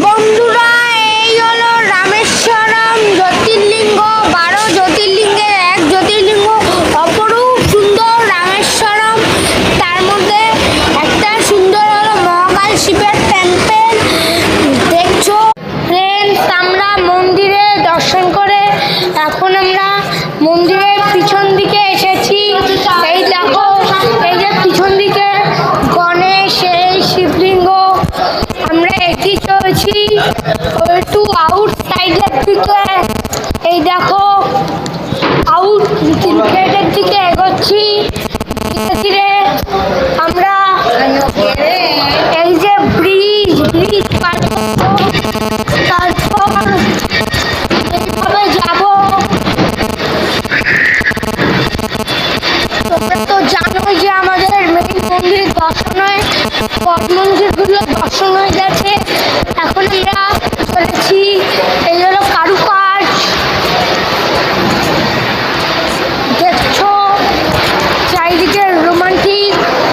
bomb একটু out সাইডের দিকে। এই দেখো আউট গেটের দিকে এগোচ্ছি। ধীরে ধীরে আমরা এই যে ব্রিজ ব্রিজ পার যাব। তো জানোই যে আমাদের মন্দির দর্শন হয় পট মন্দিরগুলো দর্শন হয়ে গেছে। Thank you.